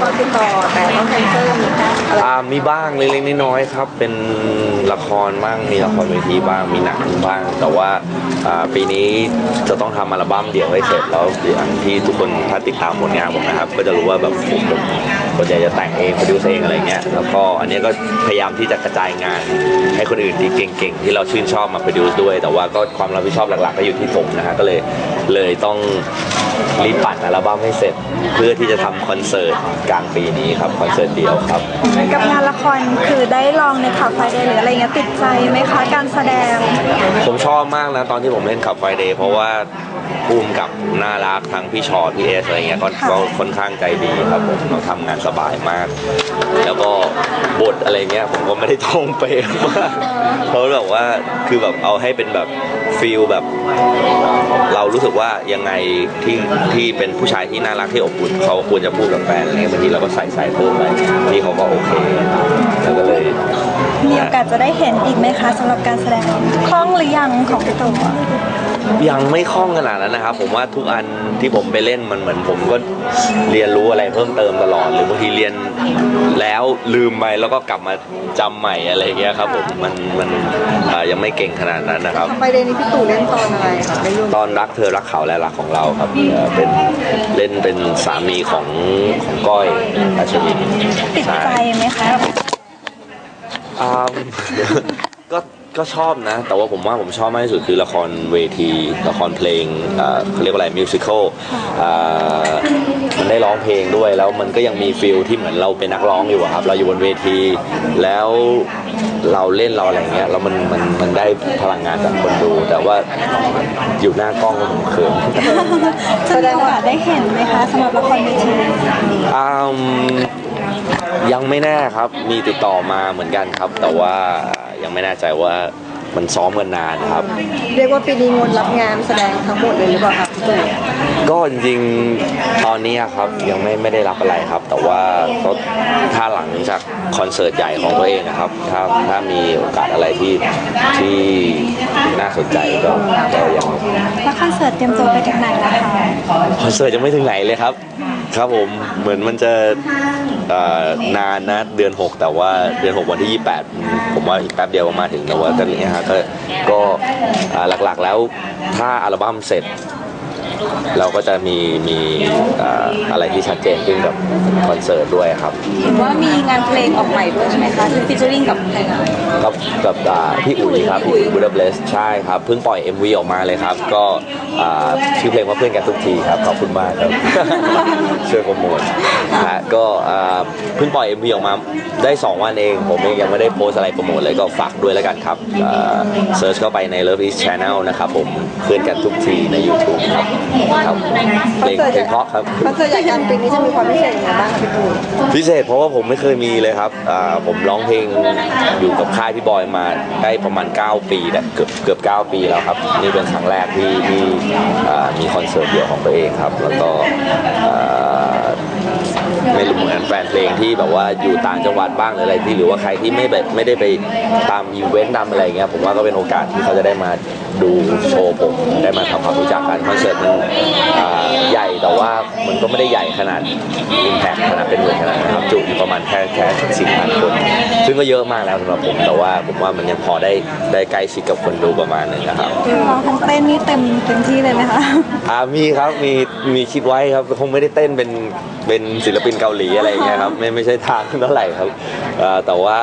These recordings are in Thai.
ครติดต่อแต่ต้องแคนเซิลมีอะไรอ่ามีบ้างเล็กๆน้อยๆครับ เป็นละครบ้างมีละครเวทีบ้างมีหนังบ้าง แต่ว่าอ่าปีนี้จะต้องทำอัลบั้มเดี่ยวให้เสร็จแล้วอย่างที่ทุกคนถ้าติดตามผลงานผมนะครับ ก็จะรู้ว่าแบบผมผมส่วนใหญ่จะแต่งเองโปรดิวเองอะไรเงี้ยแล้วก็อันนี้ก็พยายามที่จะกระจายงาน ให้คนอื่นที่เก่งๆที่เราชื่นชอบมาโปรดิวด้วย แต่ว่าก็ความรับผิดชอบหลักๆ ก็อยู่ที่ผมนะฮะก็เลยเลยต้อง รีบปั่นอัลบั้มให้เสร็จ เพื่อที่จะทำคอนเสิร์ตกลางปีนี้ครับคอนเสิร์ตเดียวครับ กับงานละครคือได้ลองในขับไฟเดย์หรืออะไรเงี้ยติดใจไหมคะการแสดง ผมชอบมากนะตอนที่ผมเล่นขับไฟเดย์เพราะว่าภูมิกับน่ารักทั้งพี่ชอตพี่เอสอะไรเงี้ยก็ค่ะก็ค่อนข้างใจดีครับผมเราทำงานสบายมาก แล้วก็บทอะไรเงี้ยผมก็ไม่ได้ท่องเป๊ะมากเขาแบบว่าคือแบบเอาให้เป็นแบบ ฟีลแบบ เรารู้สึกว่ายังไงที่ที่เป็นผู้ชายที่น่ารักที่อบอุ่นเขาควรจะพูดกับแฟนอะไรเงี้ยบางทีเราก็ใส่ใส่เพิ่มไปนี่เขาก็โอเคแล้วก็เลยมีโอกาสจะได้เห็นอีกไหมคะสำหรับการแสดงคล่องหรือยังของพี่ตัว ยังไม่คล่องขนาดนั้นนะครับ ผมว่าทุกอันที่ผมไปเล่นมันเหมือนผมก็เรียนรู้อะไรเพิ่มเติมตลอด หรือบางทีเรียนแล้วลืมไปแล้วก็กลับมาจำใหม่อะไรเงี้ยครับผมมันมันเอ่อยังไม่เก่งขนาดนั้นนะครับไฟเดย์นี้พี่ตู่เล่นตอนอะไรคะในเรื่องตอนรักเธอรักเขาและรักของเราครับเอ่อเป็นเล่นเป็นสามีของของก้อยราชวินติดใช่ใจไหมคะ อ่า ก็ก็ชอบนะ แต่ว่าผมว่าผมชอบมากที่สุดคือละครเวที ละครเพลงอ่าเขาเรียกว่าอะไรมิวสิควลมันได้ร้องเพลงด้วยแล้วมันก็ยังมีฟิลที่เหมือนเราเป็นนักร้องอยู่อะครับ เราอยู่บนเวที แล้วเราเล่นเราอะไรเงี้ยแล้วมันมันมันได้พลังงานจากคนดู แต่ว่าอยู่หน้ากล้องผมเขิน จะมีโอกาสได้เห็นไหมคะสำหรับละครเวทีอืมยังไม่แน่ครับ มีติดต่อมาเหมือนกันครับ แต่ว่า ยังไม่แน่ใจว่ามันซ้อมกันนานครับ เรียกว่าปีนี้งดรับงานแสดงทั้งหมดเลยหรือเปล่าคะพี่ตู่ก็จริงๆตอนนี้อะครับยังไม่ไม่ได้รับอะไรครับ แต่ว่าก็ถ้าหลังจากคอนเสิร์ตใหญ่ของตัวเองนะครับ ถ้าถ้ามีโอกาสอะไรที่ที่น่าสนใจก็ก็ยังแล้วคอนเสิ ร์ตเตรียมตัวไปถึงไหนแล้วคะคอนเสิร์ตยังไม่ถึงไหนเลยครับ ครับผมเหมือนมันจะนานนะเดือน 6 แต่ว่าเดือน 6 วันที่ 28 ผมว่าอีกแป๊บเดียวประมาถึงแต่ว่าตอนนี้ฮะก็ก็หลักๆแล้วถ้าอัลบั้มเสร็จ เราก็จะมีมีอ่าอะไรที่ชัดเจนขึ้นกับคอนเสิร์ตด้วยครับเห็นว่ามีงานเพลงออกใหม่ด้วยใช่ไหมคะที่ฟิชเชอริงกับใครนะกับกับอ่าพี่อุ๋ยครับพี่อุ๋ยบูดาเบสใช่ครับเพิ่งปล่อย MV ออกมาเลยครับ ก็อ่าชื่อเพลงว่าเพื่อนกันทุกทีครับขอบคุณมากครับช่วยโปรโมทนะฮะก็อ่าเพิ่งปล่อย MV ออกมาได้ 2 วันเอง ผมเองยังไม่ได้โพสต์อะไรโปรโมทเลยก็ฝากด้วยแล้วกันครับเซิร์ชเข้าไปใน Love Is Channel นะครับผมเพื่อนกันทุกทีใน YouTube ครับครับเพลงเพลงเพราะครับ คอนเสิร์ตใหญ่การปีนี้จะมีความพิเศษยังไงบ้างคะพี่ตู่พิเศษเพราะว่าผมไม่เคยมีเลยครับอ่าผมร้องเพลงอยู่กับค่ายพี่บอยมาได้ประมาณ 9 ปีแล้วเกือบเกือบ9ปีแล้วครับ นี่เป็นครั้งแรกที่ที่อ่ามีคอนเสิร์ตเดี่ยวของตัวเองครับ แล้วก็อ่า ไม่รู้เหมือนแฟนเพลงที่แบบว่าอยู่ต่างจังหวัดบ้างหรืออะไรที่หรือว่าใครที่ไม่แบบไม่ได้ไปตามอีเวนต์ตามอะไรเงี้ยผมว่าก็เป็นโอกาสที่เขาจะได้มาดูโชว์ผมได้มาทำความรู้จักกันคอนเสิร์ตมันอ่าใหญ่แต่ว่ามันก็ไม่ได้ใหญ่ขนาดอิมแพคขนาดเป็นหมื่นขนาดนะครับจุอยู่ประมาณแค่แค่สี่พันคน ซึ่งก็เยอะมากแล้วสำหรับผมแต่ว่าผมว่ามันยังพอได้ได้ใกล้ชิดกับคนดูประมาณหนึงนะครับร้องทั้งเต้นนี่เต็มเต็มที่เลยไหมคะอ่ามีครับมีมีคิดไว้ครับคงไม่ได้เต้นเป็นเป็นศิลปินเกาหลีอะไรอย่างเงี้ยครับไม่ไม่ใช่ทางเท่าไหร่ครับแต่ว่า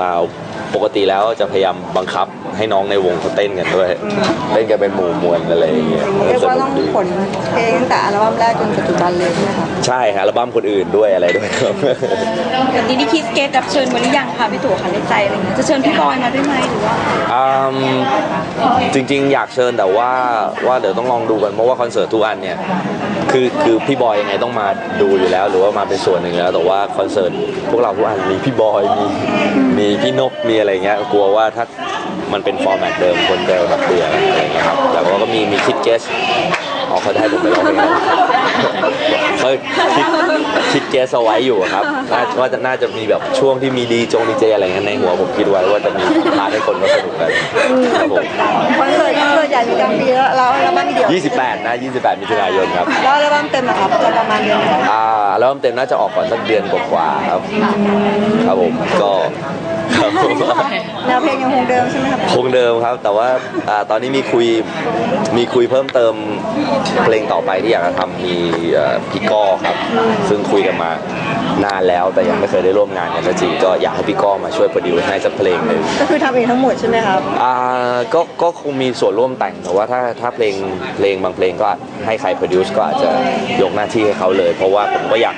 อ่า ปกติแล้วจะพยายามบังคับให้น้องในวงเขาเต้นกันด้วย เต้นกันเป็นหมู่มวลอะไรอย่างเงี้ยเรียกว่าต้องสนุดี ผลเพลงตั้งแต่อัลบั้มแรกจนปัจจุบันเลยใช่ไหมคะใช่ครับอัลบั้มคนอื่นด้วยอะไรด้วยครับแบบนี้ได้คิดเกตรับเชิญมาหรือยังคะพี่ตู่คะในใจอะไรเงี้ยจะเชิญพี่บอยมาด้วยไหมหรือว่าอืมจริงๆ อยากเชิญแต่ว่าว่าเดี๋ยวต้องลองดูกันเพราะว่าคอนเสิร์ตทุกอันเนี่ยคือคือพี่บอยยังไงต้องมาดูอยู่แล้ว หรือว่ามาเป็นส่วนหนึ่งแล้วแต่ว่าคอนเสิร์ตพวกเราทุกอันมีพี่บอยมีมีพี่นกมีอะไรเงี้ยกลัวว่าถ้ามันเป็นฟอร์แมตเดิมคนจะแบบเบื่ออะไรเงี้ยครับแต่ว่าก็มีมีคิดเกสอ๋อเขาจะให้ผมไปร้องเพลงอะไรเขาคิดคิดเกสเอาไว้อยู่ครับน่าว่าจะน่าจะมีแบบช่วงที่มีดีจงดีเจอะไรเงี้ยในหัวผมคิดไว้ว่าจะมีพาร์ทให้คนมาสนุกกันครับผมคอนเสิร์ตคอนเสิร์ตใหญ่อยู่กลางปีแล้วแล้วอัลบั้มเดี่ยว28 นะ 28มิถุนายนครับแล้วอัลบั้มเต็มนะครับจะประมาณเดือนไหนอ่าแล้วเต็มน่าจะออกก่อนสักเดือนกว่าๆครับครับผมก็ ครับผมแนวเพลงยังคงเดิมใช่ไหมครับคงเดิมครับ แต่ว่าอ่าตอนนี้มีคุยมีคุยเพิ่มเติมเพลงต่อไปที่อยากจะทำมีเอ่อพี่ก้อครับ ซึ่งคุยกันมานานแล้วแต่ยังไม่เคยได้ร่วมงานกันสักทีก็อยากให้พี่ก้อมาช่วยโปรดิวซ์ให้สักเพลงหนึ่ง ก็คือทำเองทั้งหมดใช่ไหมครับ อ่าก็ก็คงมีส่วนร่วมแต่งแต่ว่าถ้าถ้าเพลงเพลงบางเพลงก็ให้ใครโปรดิวซ์ก็อาจจะยกหน้าที่ให้เขาเลย เพราะว่าผมก็อยาก